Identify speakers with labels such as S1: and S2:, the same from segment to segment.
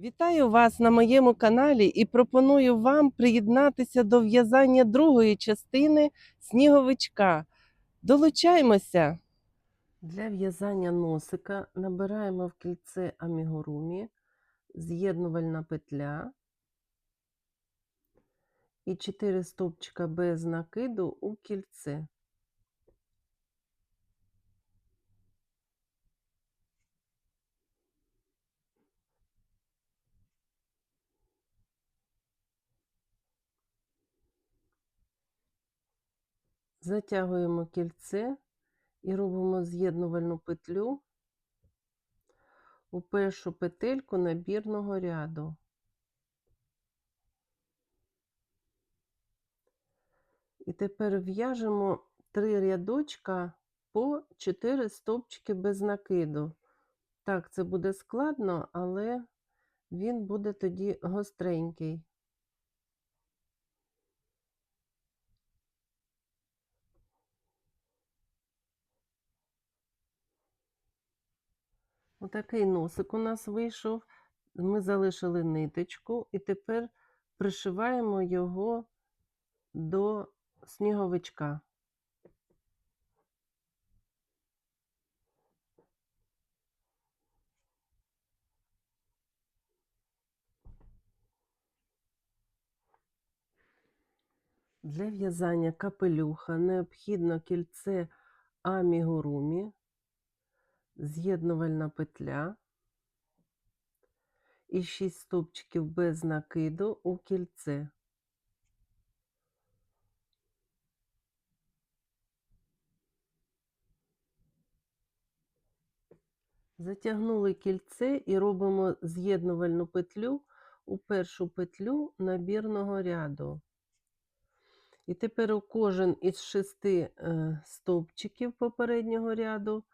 S1: Вітаю вас на моєму каналі і пропоную вам приєднатися до в'язання другої частини сніговичка. Долучаймося! Для в'язання носика набираємо в кільце амігурумі, з'єднувальна петля і 4 стовпчика без накиду у кільце. Затягуємо кільце і робимо з'єднувальну петлю у першу петельку набірного ряду. І тепер в'яжемо три рядочка по 4 стовпчики без накиду. Так, це буде складно, але він буде тоді гостренький. Отакий носик у нас вийшов. Ми залишили ниточку і тепер пришиваємо його до сніговичка. Для в'язання капелюха необхідно кільце амігурумі, з'єднувальна петля і 6 стовпчиків без накиду у кільце. Затягнули кільце і робимо з'єднувальну петлю у першу петлю набірного ряду. І тепер у кожен із шести е, стовпчиків попереднього ряду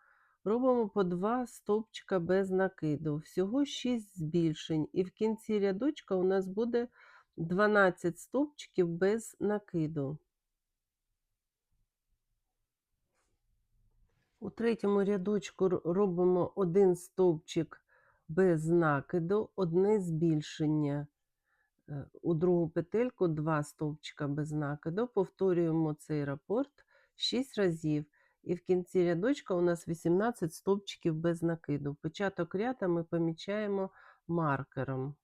S1: робимо по два стовпчика без накиду. Всього 6 збільшень. І в кінці рядочка у нас буде 12 стовпчиків без накиду. У третьому рядочку робимо один стовпчик без накиду, одне збільшення. Е, У другу петельку два стовпчика без накиду. Повторюємо цей рапорт 6 разів. І в кінці рядочка у нас 18 стовпчиків без накиду. Початок ряда ми помічаємо маркером.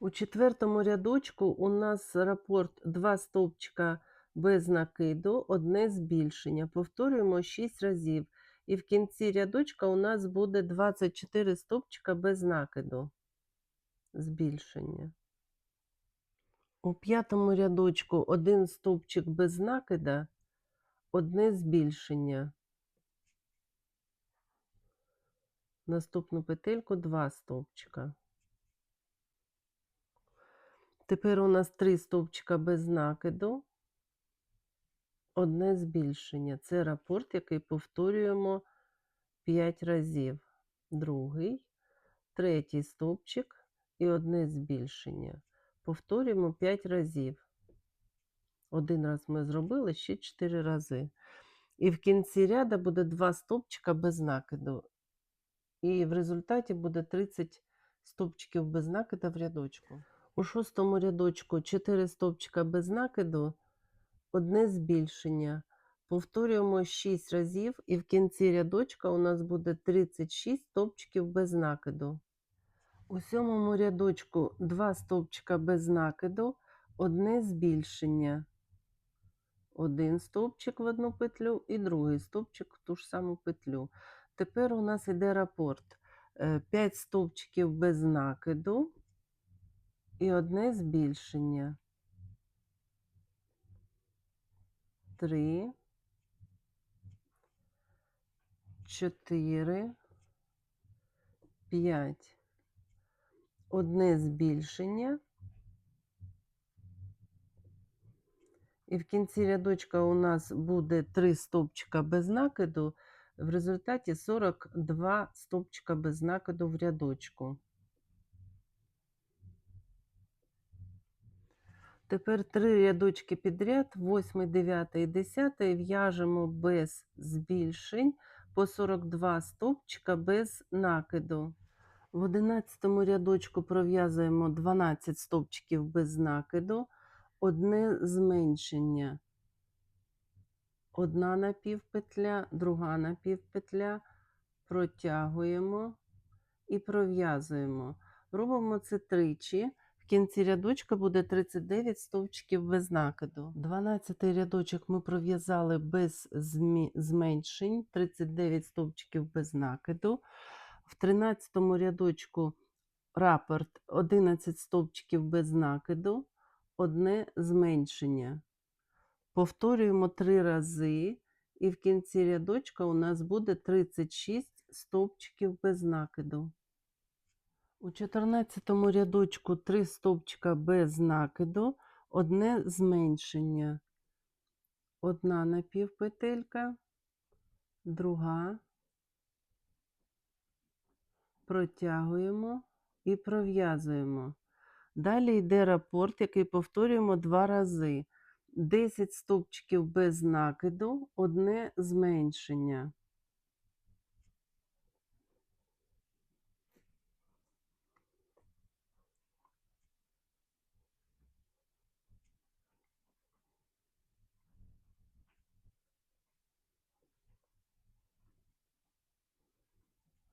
S1: У четвертому рядочку у нас рапорт 2 стовпчика без накиду, одне збільшення. Повторюємо 6 разів. І в кінці рядочка у нас буде 24 стовпчика без накиду. Збільшення. У п'ятому рядочку один стовпчик без накида, одне збільшення. Наступну петельку два стовпчика. Тепер у нас три стовпчика без накиду, одне збільшення. Це рапорт, який повторюємо 5 разів. Другий, третій стовпчик і одне збільшення. Повторюємо 5 разів. Один раз ми зробили, ще 4 рази. І в кінці ряда буде 2 стовпчика без накиду. І в результаті буде 30 стовпчиків без накида в рядочку. У шостому рядочку 4 стовпчика без накиду, одне збільшення. Повторюємо 6 разів, і в кінці рядочка у нас буде 36 стовпчиків без накиду. У сьомому рядочку 2 стовпчика без накиду, одне збільшення. Один стовпчик в одну петлю і другий стовпчик в ту ж саму петлю. Тепер у нас йде рапорт. 5 стовпчиків без накиду і одне збільшення. 3, 4, 5. Одне збільшення. І в кінці рядочка у нас буде 3 стовпчика без накиду. В результаті 42 стовпчика без накиду в рядочку. Тепер три рядочки підряд, 8, 9 і 10 в'яжемо без збільшень по 42 стовпчика без накиду. В 11 рядочку пров'язуємо 12 стовпчиків без накиду, одне зменшення. Одна напівпетля, друга напівпетля, протягуємо і пров'язуємо. Робимо це тричі. В кінці рядочка буде 39 стовпчиків без накиду. 12 рядочок ми пров'язали без зменшень, 39 стовпчиків без накиду. В 13 рядочку рапорт 11 стовпчиків без накиду, одне зменшення. Повторюємо три рази, і в кінці рядочка у нас буде 36 стовпчиків без накиду. У 14 рядочку 3 стовпчика без накиду, одне зменшення. Одна напівпетелька, друга. Протягуємо і пров'язуємо. Далі йде рапорт, який повторюємо два рази. 10 стовпчиків без накиду, одне зменшення.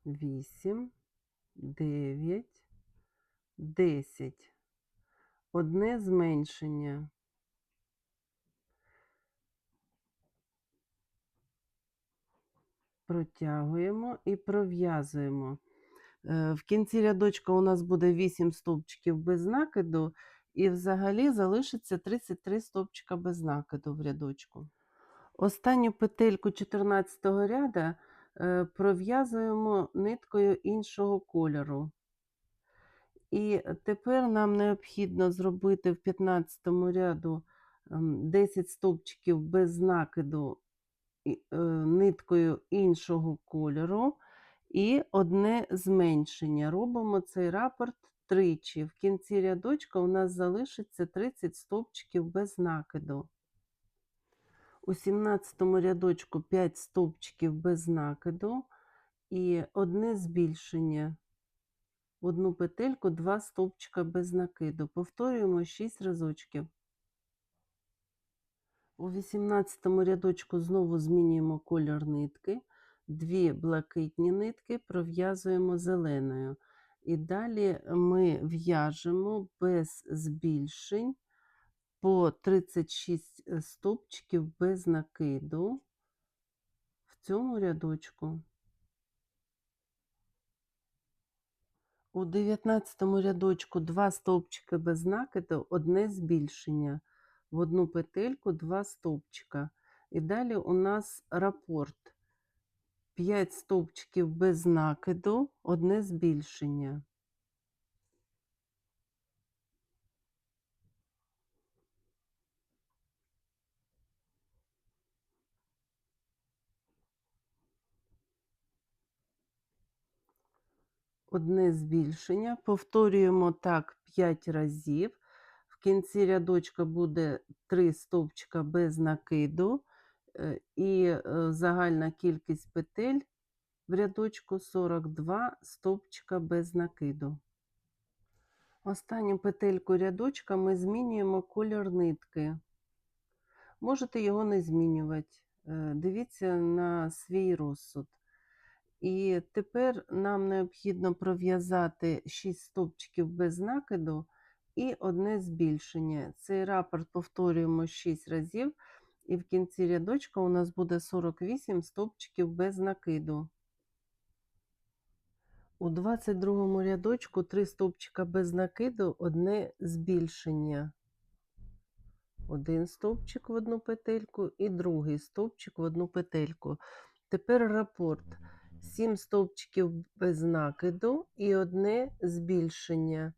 S1: Вісім, дев'ять, десять. Одне зменшення. Протягуємо і пров'язуємо. Е, В кінці рядочка у нас буде 8 стовпчиків без накиду, і взагалі залишиться 33 стовпчика без накиду в рядочку. Останню петельку 14 ряда е, пров'язуємо ниткою іншого кольору. І тепер нам необхідно зробити в 15 ряду ем, 10 стовпчиків без накиду е, ниткою іншого кольору і одне зменшення. Робимо цей рапорт тричі. В кінці рядочка у нас залишиться 30 стовпчиків без накиду. У 17 рядочку 5 стовпчиків без накиду і одне збільшення. В одну петельку 2 стовпчика без накиду. Повторюємо 6 разочків. У 18 рядочку знову змінюємо колір нитки. Дві блакитні нитки пров'язуємо зеленою. І далі ми в'яжемо без збільшень по 36 е, стовпчиків без накиду в цьому рядочку. У 19 рядочку 2 стовпчики без накиду, одне збільшення. В одну петельку 2 стовпчика. І далі у нас рапорт. 5 стовпчиків без накиду, одне збільшення. Одне збільшення. Повторюємо так 5 разів. В кінці рядочка буде 3 стовпчика без накиду. е, І е, загальна кількість петель в рядочку 42 стовпчика без накиду. Останню петельку рядочка ми змінюємо колір нитки. Можете його не змінювати. е, Дивіться на свій розсуд. І тепер нам необхідно пров'язати 6 стовпчиків без накиду і одне збільшення. Цей рапорт повторюємо 6 разів, і в кінці рядочка у нас буде 48 стовпчиків без накиду. У 22 рядочку 3 стовпчика без накиду, одне збільшення. Один стовпчик в одну петельку і другий стовпчик в одну петельку. Тепер рапорт. 7 стовпчиків без накиду і одне збільшення.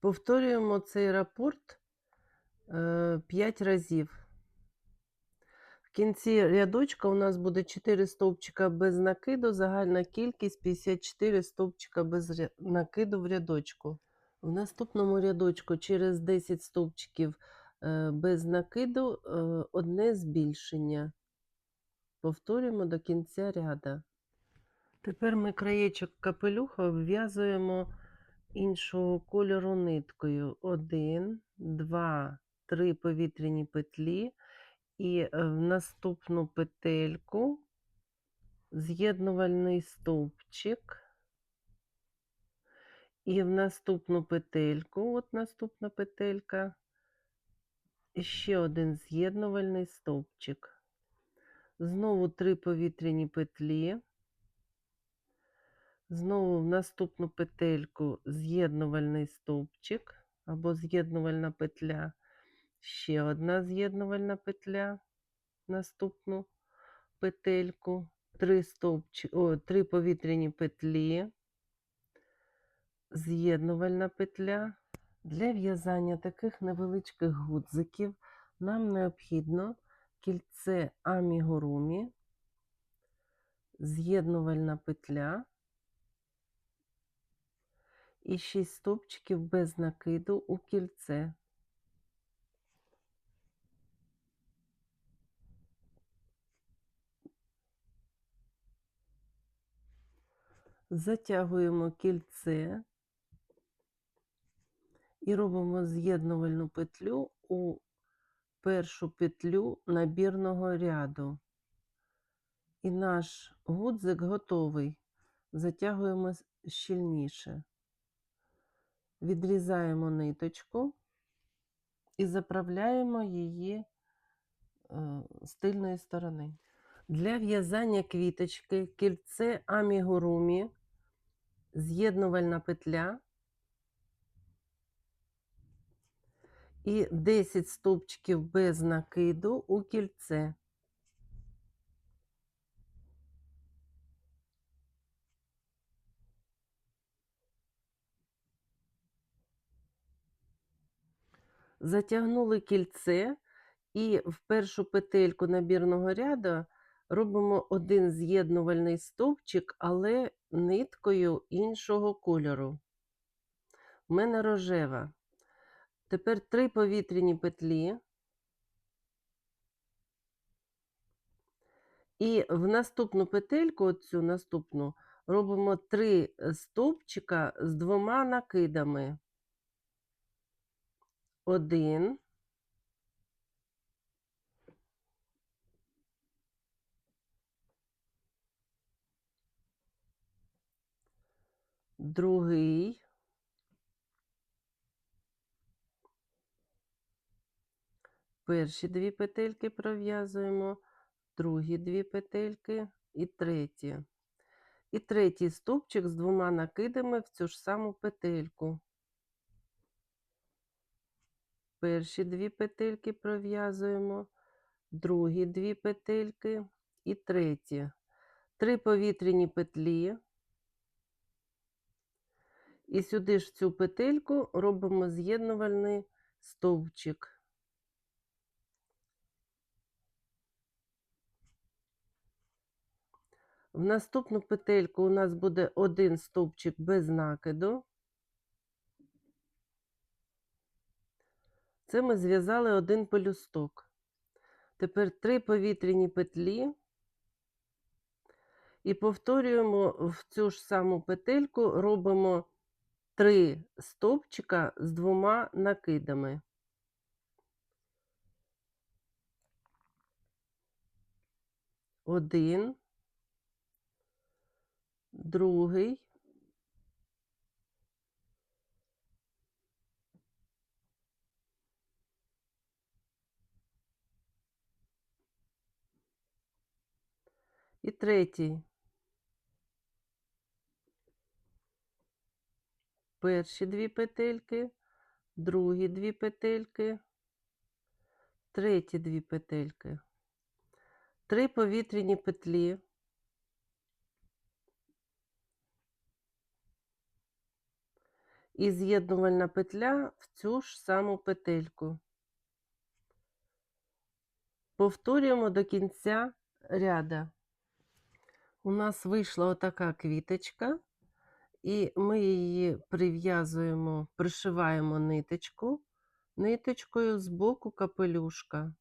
S1: Повторюємо цей рапорт 5 разів. В кінці рядочка у нас буде 4 стовпчика без накиду, загальна кількість 54 стовпчика без накиду в рядочку. В наступному рядочку через 10 стовпчиків е, без накиду е, одне збільшення. Повторюємо до кінця ряда. Тепер ми краєчок капелюха обв'язуємо іншого кольору ниткою. Один, два, три повітряні петлі, і е, в наступну петельку з'єднувальний стовпчик. І в наступну петельку, от наступна петелька, ще один з'єднувальний стовпчик. Знову три повітряні петлі. Знову в наступну петельку з'єднувальний стовпчик або з'єднувальна петля. Ще одна з'єднувальна петля, наступну петельку, три, стовпчи, о, три повітряні петлі, з'єднувальна петля. Для в'язання таких невеличких гудзиків нам необхідно кільце амігурумі, з'єднувальна петля і 6 стовпчиків без накиду у кільце. Затягуємо кільце і робимо з'єднувальну петлю у першу петлю набірного ряду. І наш гудзик готовий. Затягуємо щільніше. Відрізаємо ниточку і заправляємо її е, з тильної сторони. Для в'язання квіточки кільце амігурумі, з'єднувальна петля і 10 стовпчиків без накиду у кільце. Затягнули кільце і в першу петельку набірного ряду робимо один з'єднувальний стовпчик, але ниткою іншого кольору. У мене рожева. Тепер три повітряні петлі. І в наступну петельку, оцю наступну, робимо три е, стовпчика з двома накидами. Один. Другий. Перші дві петельки пров'язуємо, другі дві петельки і треті. І третій стовпчик з двома накидами в цю ж саму петельку. Перші дві петельки пров'язуємо, другі дві петельки і треті. Три повітряні петлі. І сюди ж в цю петельку робимо з'єднувальний стовпчик. В наступну петельку у нас буде один стовпчик без накиду. Це ми зв'язали один пелюсток. Тепер три повітряні петлі і повторюємо в цю ж саму петельку, робимо три стовпчика з двома накидами. Один, другий, і третій. Перші дві петельки, другі дві петельки, треті дві петельки, три повітряні петлі. І з'єднувальна петля в цю ж саму петельку. Повторюємо до кінця ряда. У нас вийшла отака квіточка, І ми її прив'язуємо, пришиваємо ниточку, ниточкою з боку капелюшка.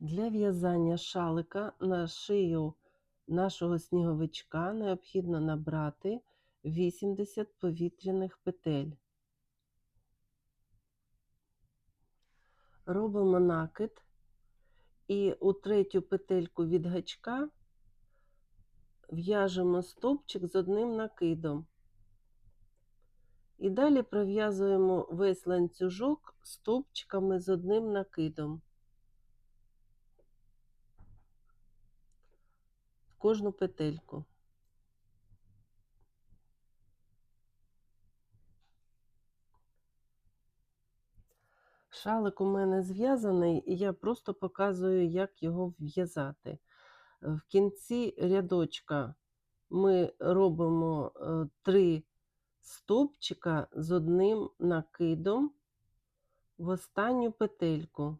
S1: Для в'язання шалика на шию нашого сніговичка необхідно набрати 80 повітряних петель. Робимо накид і у третю петельку від гачка в'яжемо стовпчик з одним накидом. І далі пров'язуємо весь ланцюжок стовпчиками з одним накидом. Кожну петельку. Шалик у мене зв'язаний, і я просто показую, як його в'язати. В кінці рядочка ми робимо е, три стовпчика з одним накидом в останню петельку.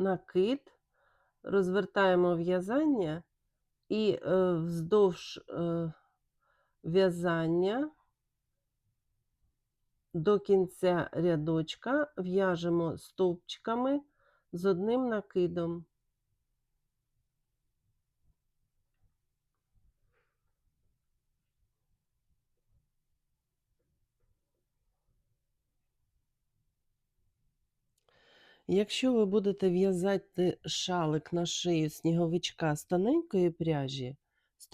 S1: Накид, розвертаємо в'язання і е, вздовж е, в'язання до кінця рядочка в'яжемо стовпчиками з одним накидом. Якщо ви будете в'язати шалик на шию сніговичка з тоненької пряжі, з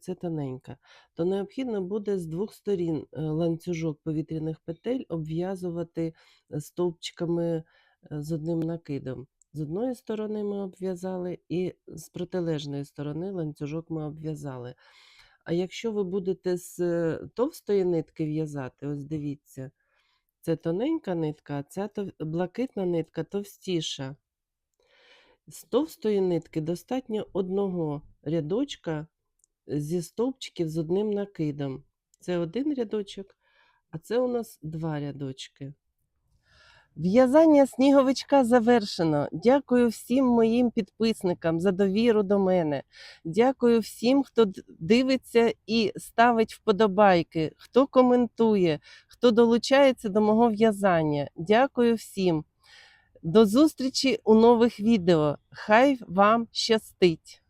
S1: це тоненька, то необхідно буде з двох сторін е, ланцюжок повітряних петель обв'язувати е, стовпчиками е, з одним накидом. З одної сторони ми обв'язали, і з протилежної сторони ланцюжок ми обв'язали. А якщо ви будете з товстої нитки в'язати, ось дивіться. Це тоненька нитка, а ця блакитна нитка товстіша. З товстої нитки достатньо одного рядочка зі стовпчиків з одним накидом. Це один рядочок, а це у нас два рядочки. В'язання сніговичка завершено. Дякую всім моїм підписникам за довіру до мене. Дякую всім, хто дивиться і ставить вподобайки, хто коментує, хто долучається до мого в'язання. Дякую всім. До зустрічі у нових відео. Хай вам щастить!